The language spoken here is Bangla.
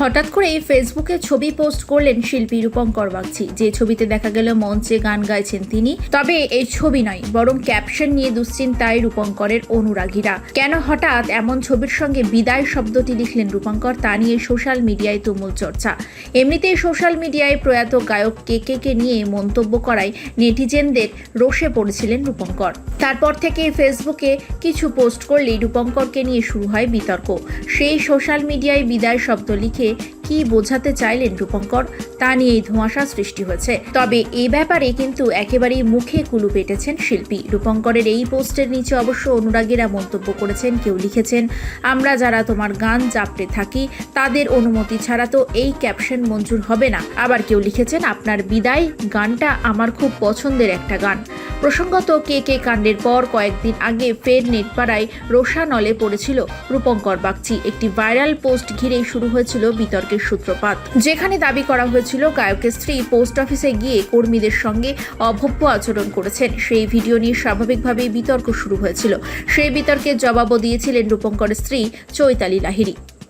হঠাৎ করেই ফেসবুকে ছবি পোস্ট করলেন শিল্পী রূপঙ্কর বাগচি। যে ছবিতে দেখা গেল মঞ্চে গান গাইছেন তিনি, তবে এই ছবি নয়, বরং ক্যাপশন নিয়ে দুশ্চিন্তায় রূপঙ্করের অনুরাগীরা। কেন হঠাৎ এমন ছবির সঙ্গে বিদায় শব্দটি লিখলেন রূপঙ্কর, তা নিয়ে সোশ্যাল মিডিয়ায় তুমুল চর্চা। এমনিতেই সোশ্যাল মিডিয়ায় প্রয়াত গায়ক কে কে কে নিয়ে মন্তব্য করায় নেটিজেনদের রোষে পড়েছিলেন রূপঙ্কর। তারপর থেকে ফেসবুকে কিছু পোস্ট করলেই রূপঙ্করকে নিয়ে শুরু হয় বিতর্ক। সেই সোশ্যাল মিডিয়ায় বিদায় শব্দ লিখে কি বোঝাতে চাইলেন রূপঙ্কর, তা নিয়েই ধোঁয়াশা সৃষ্টি হয়েছে। তবে এ ব্যাপারে কিন্তু একেবারেই মুখে কুলু পেটেছেন শিল্পী। রূপঙ্করের এই পোস্টের নিচে অবশ্য অনুরাগীরা মন্তব্য করেছেন, কেউ লিখেছেন, আমরা যারা তোমার গান চাপতে থাকি, তাদের অনুমতি ছাড়া তো এই ক্যাপশন মঞ্জুর হবে না। আবার কেউ লিখেছেন, আপনার বিদায় গানটা আমার খুব পছন্দের একটা গান। প্রসঙ্গত, কে কে কাণ্ডের পর কয়েকদিন আগে ফের নেটপাড়ায় রোষানলে পড়েছিল রূপঙ্কর বাগচি। একটি ভাইরাল পোস্ট ঘিরেই শুরু হয়েছিল বিতর্কের সূত্রপাত। যেখানে দাবি করা হয়েছিল, গায়কের স্ত্রী পোস্ট অফিসে গিয়ে কর্মীদের সঙ্গে অভব্য আচরণ করেছেন। সেই ভিডিও নিয়ে স্বাভাবিকভাবেই বিতর্ক শুরু হয়েছিল। সেই বিতর্কের জবাবও দিয়েছিলেন রূপঙ্করের স্ত্রী চৈতালি লাহিড়ী।